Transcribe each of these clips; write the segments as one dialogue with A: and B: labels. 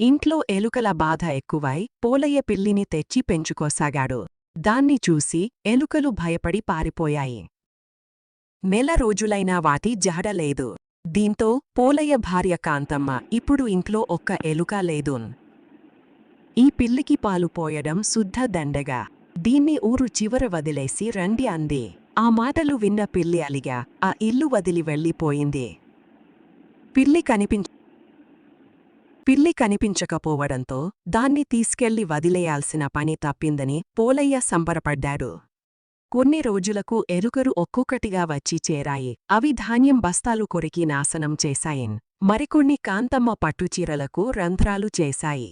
A: ఇంట్లో ఎలుకల బాధ ఎక్కువై పోలయ్య పిల్లిని తెచ్చి పెంచుకోసాగాడు. దాన్ని చూసి ఎలుకలు భయపడి పారిపోయాయి. నెల రోజులైనా వాటి జహడలేదు దీంతో పోలయ్య భార్య కాంతమ్మ ఇప్పుడు ఇంట్లో ఒక్క ఎలుక లేదు. ఈ పిల్లికి పాలు పోయడం శుద్ధ దండగా. దీన్ని ఊరు చివర వదిలేసి రండి అంది. ఆ మాటలు విన్న పిల్లి అలిగా ఆ ఇల్లు వదిలి వెళ్ళిపోయింది. పిల్లి కనిపించ పిల్లి కనిపించకపోవడంతో దాన్ని తీసుకెళ్ళి వదిలేయాల్సిన పని తప్పిందని పోలయ్య సంబరపడ్డాడు. కొన్ని రోజులకు ఎలుకలు ఒక్కొక్కటిగా వచ్చి చేరాయి. అవి ధాన్యం బస్తాలు కొరికి నాశనం చేశాయిన్. మరికొన్ని కాంతమ్మ పట్టుచీరలకు రంధ్రాలు చేశాయి.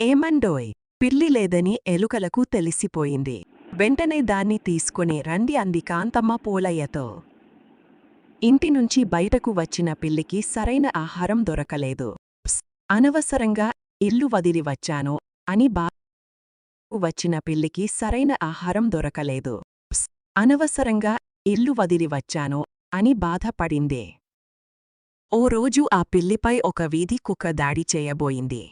A: ఏమండోయ్? పిల్లి లేదని ఎలుకలకు తెలిసిపోయింది. వెంటనే దాన్ని తీసుకుని రండి అంది కాంతమ్మ పోలయ్యతో. ఇంటి నుంచి బయటకు వచ్చిన పిల్లికి సరైన ఆహారం దొరకలేదు. అనవసరంగా ఇల్లు వదిలి వచ్చాను అని బా వచ్చిన పిల్లికి సరైన ఆహారం దొరకలేదు. అనవసరంగా ఇల్లు వదిలి వచ్చాను అని బాధపడింది. ఓ రోజు ఆ పిల్లిపై ఒక వీధి కుక్క దాడి చేయబోయింది.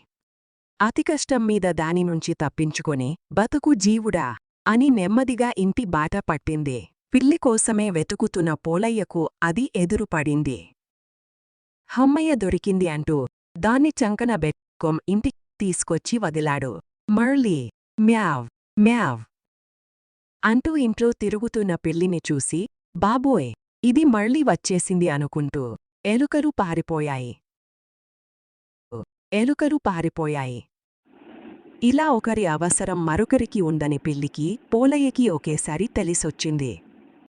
A: అతి కష్టం మీద దాని నుంచి తప్పించుకొని బతుకు జీవుడా అని నెమ్మదిగా ఇంటి బాట పట్టింది. పిల్లి కోసమే వెతుకుతున్న పోలయ్యకు అది ఎదురుపడింది. హమ్మయ్య దొరికింది అంటూ దాన్ని చంకన బెట్టుకొం ఇంటికి తీసుకొచ్చి వదిలాడు. మర్లీ మ్యావ్ మ్యావ్ అంటూ ఇంట్లో తిరుగుతున్న పిల్లిని చూసి బాబోయ్ ఇది మళ్ళీ వచ్చేసింది అనుకుంటూ ఎలుకలు పారిపోయాయి. ఎలుకలు పారిపోయాయి. ఇలా ఒకరి అవసరం మరొకరికి ఉందని పిల్లికి పోలయ్యకి ఒకేసారి తెలిసొచ్చింది.